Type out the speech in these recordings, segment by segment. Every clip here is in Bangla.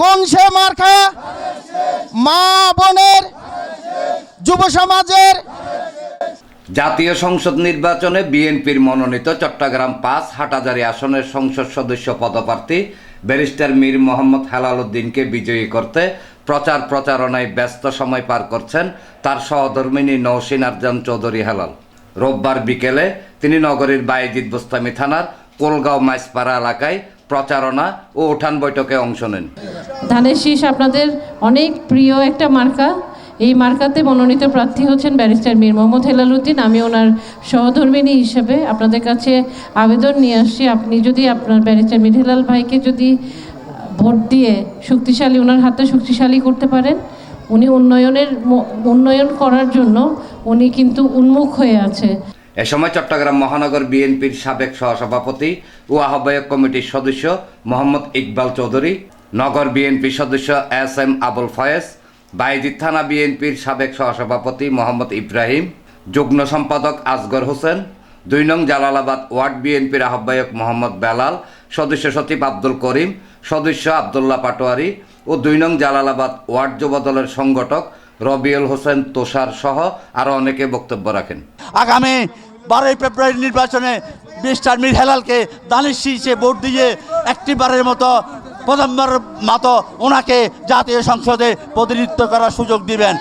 কোন সে মার্কা মা বোনের যুব সমাজের জাতীয় সংসদ নির্বাচনে বিএনপির মনোনীত চট্টগ্রাম পাঁচ হাটাজারি আসনের সংসদ সদস্য পদপ্রার্থী ব্যারিস্টার মীর মোহাম্মদ হেলাল উদ্দিনকে বিজয়ী করতে প্রচার প্রচারণায় ব্যস্ত সময় পার করছেন তার সহধর্মিনী নৌসিন আরজান চৌধুরী হেলাল। রোববার বিকেলে তিনি নগরীর বায়েজিদ বোস্তামি থানার কোলগাঁও মাইসপাড়া এলাকায় প্রচারণা ও উঠান বৈঠকে অংশ নেন। ধানের শীষ আপনাদের অনেক প্রিয় একটা মার্কা। এই মার্কাতে মনোনীত প্রার্থী হচ্ছেন ব্যারিস্টার মীর মোহাম্মদ হেলালুদ্দিন আমি ওনার সহধর্মিনী হিসেবে আপনাদের কাছে আবেদন নিয়ে আসছি। আপনি যদি আপনার ব্যারিস্টার মীর হেলাল ভাইকে যদি ভোট দিয়ে শক্তিশালী, ওনার হাতে শক্তিশালী করতে পারেন, উনি উন্নয়নের উন্নয়ন করার জন্য উনি কিন্তু উন্মুখ হয়ে আছে। এ সময় চট্টগ্রাম মহানগর বিএনপির সাবেক সহসভাপতি ও আহ্বায়ক কমিটির সদস্য মোহাম্মদ ইকবাল চৌধুরী নগর বিএনপির সদস্য এস এম আবুল ফয়েজ বাইজিদ থানা বিএনপির সাবেক সহসভাপতি মোহাম্মদ ইব্রাহিম, যুগ্ম সম্পাদক আসগর হোসেন, দুই নং জালালাবাদ ওয়ার্ড বিএনপির আহ্বায়ক মোহাম্মদ বেলাল, সদস্য সচিব আব্দুল করিম, সদস্য আবদুল্লাহ পাটোয়ারি ও দুই নং জালালাবাদ ওয়ার্ড যুবদলের সংগঠক রবিউল হোসেন তোষার সহ আরও অনেকে বক্তব্য রাখেন। আগামী বারোই ফেব্রুয়ারি নির্বাচনে মিস্টার মীর হেলালকে দানিশ শীর্ষে ভোট দিয়ে একটিবারের মতো প্রথমবারের মতো ওনাকে জাতীয় সংসদে প্রতিনিধিত্ব করার সুযোগ দিবেন।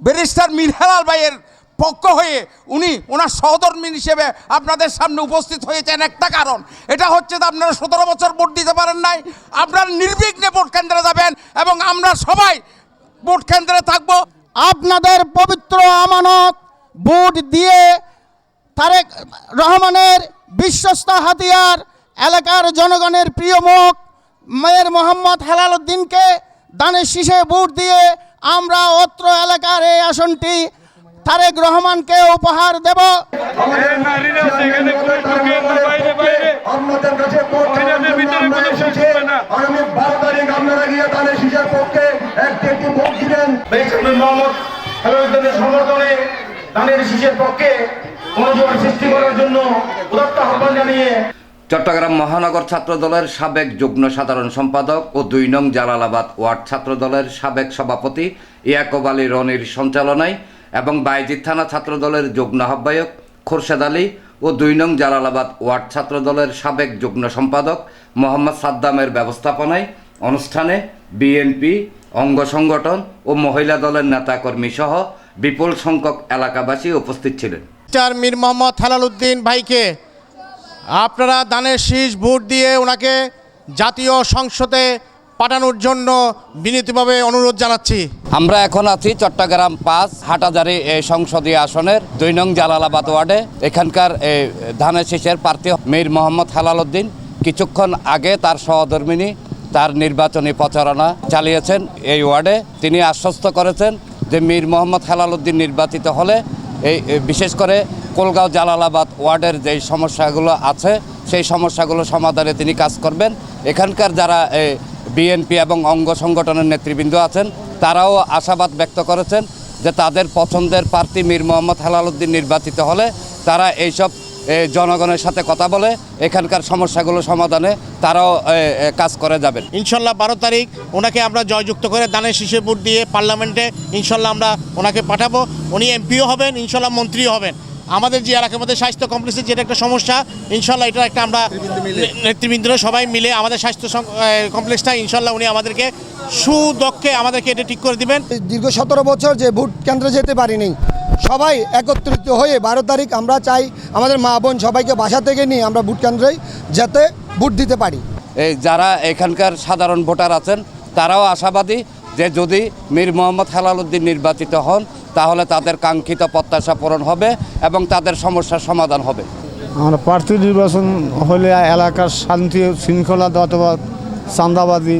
ব্যারিস্টার মীর হেলাল ভাইয়ের পক্ষ হয়ে উনি ওনার সহধর্মী হিসেবে আপনাদের সামনে উপস্থিত হয়েছেন একটা কারণ। এটা হচ্ছে যে আপনারা সতেরো বছর ভোট দিতে পারেন নাই আপনারা নির্বিঘ্নে ভোট কেন্দ্রে যাবেন এবং আমরা সবাই ভোট কেন্দ্রে থাকব। আপনাদের পবিত্র আমানত ভোট দিয়ে তারেক রহমানের বিশ্বস্ত হাতিয়ার এলাকার জনগণের প্রিয় মুখ মেয়ের মোহাম্মদ হেলাল উদ্দিনকে দানের শীষে ভোট দিয়ে আমরা অত্র এলাকার এই আসনটি তারেক রহমানকে উপহার দেব। সমর্থনে শীষের পক্ষে সৃষ্টি করার জন্য উদাত্ত আহ্বান জানিয়ে চট্টগ্রাম মহানগর ছাত্র দলের সাবেক যুগ্ম সাধারণ সম্পাদক ও দুই নং জালালাবাদ ওয়ার্ড ছাত্র দলের সাবেক সভাপতি ইয়াকব আলী রনির সঞ্চালনায় এবং বাইজিদ থানা ছাত্র দলের যুগ্ম আহ্বায়ক খোরশেদ আলী ও দুই নং জালালাবাদ ওয়ার্ড ছাত্র দলের সাবেক যুগ্ম সম্পাদক মোহাম্মদ সাদ্দামের ব্যবস্থাপনায় অনুষ্ঠানে বিএনপি, অঙ্গ সংগঠন ও মহিলা দলের নেতাকর্মী সহ বিপুল সংখ্যক এলাকাবাসী উপস্থিত ছিলেন। মীর মোহাম্মদ হেলাল উদ্দিন ভাইকে আপনারা দানের শীষ, ভোট দিয়ে ওনাকে জাতীয় সংসদে পাঠানোর জন্য বিনীতভাবে অনুরোধ জানাচ্ছি। আমরা এখন আছি চট্টগ্রাম পাঁচ হাটাজারি এই সংসদীয় আসনের দুই নং জালালাবাদ ওয়ার্ডে। এখানকার ধানের শীষের প্রার্থী মীর মোহাম্মদ হালাল উদ্দিন কিছুক্ষণ আগে তার সহধর্মিনী তার নির্বাচনী প্রচারণা চালিয়েছেন এই ওয়ার্ডে। তিনি আশ্বস্ত করেছেন যে মীর মোহাম্মদ হেলাল উদ্দিন নির্বাচিত হলে এই, বিশেষ করে কোলগাঁও, জালালাবাদ ওয়ার্ডের যেই সমস্যাগুলো আছে, সেই সমস্যাগুলো সমাধানে তিনি কাজ করবেন। এখানকার যারা বিএনপি এবং অঙ্গ সংগঠনের নেতৃবৃন্দ আছেন, তারাও আশাবাদ ব্যক্ত করেছেন যে তাদের পছন্দের প্রার্থী মীর মোহাম্মদ হেলালুদ্দিন নির্বাচিত হলে তারা এইসব জনগণের সাথে কথা বলে এখানকার সমস্যাগুলো সমাধানে তারাও কাজ করে যাবেন। ইনশাল্লাহ বারো তারিখ ওনাকে আমরা জয়যুক্ত করে দানের শীষে ভোট দিয়ে পার্লামেন্টে ইনশাল্লাহ আমরা ওনাকে পাঠাবো। উনি এমপিও হবেন, ইনশাল্লাহ মন্ত্রীও হবেন। আমাদের যে এলাকার মধ্যে স্বাস্থ্য কমপ্লেক্সের যেটা একটা সমস্যা ইনশাল্লাহ এটা একটা আমরা নেতৃবৃন্দরা সবাই মিলে আমাদের স্বাস্থ্য কমপ্লেক্সটা ইনশাল্লাহ উনি আমাদেরকে সুদক্ষে আমাদেরকে এটা ঠিক করে দিবেন। দীর্ঘ সতেরো বছর যে ভোট কেন্দ্রে যেতে পারিনি সবাই একত্রিত হয়ে বারো তারিখ আমরা চাই আমাদের মা বোন সবাইকে বাসা থেকে নিয়ে আমরা ভোট কেন্দ্রে যাতে ভোট দিতে পারি। এই যারা এখানকার সাধারণ ভোটার আছেন তারাও আশাবাদী যে যদি মীর মোহাম্মদ হেলালুদ্দিন নির্বাচিত হন তাহলে তাদের কাঙ্ক্ষিত প্রত্যাশা পূরণ হবে এবং তাদের সমস্যার সমাধান হবে। আমরা প্রার্থী নির্বাচন হলে এলাকার শান্তি শৃঙ্খলা অথবা চাঁদাবাজি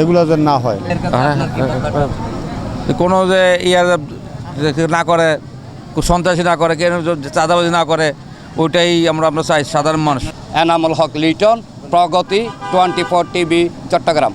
এগুলো যেন না হয়। কোনো যে ইয়ার না করে সন্ত্রাসী না করে কেন চাঁদাবাজি না করে ওইটাই আমরা আমরা চাই সাধারণ মানুষ। এনামুল হক লিটন প্রগতি টোয়েন্টি ফোর টিভি চট্টগ্রাম।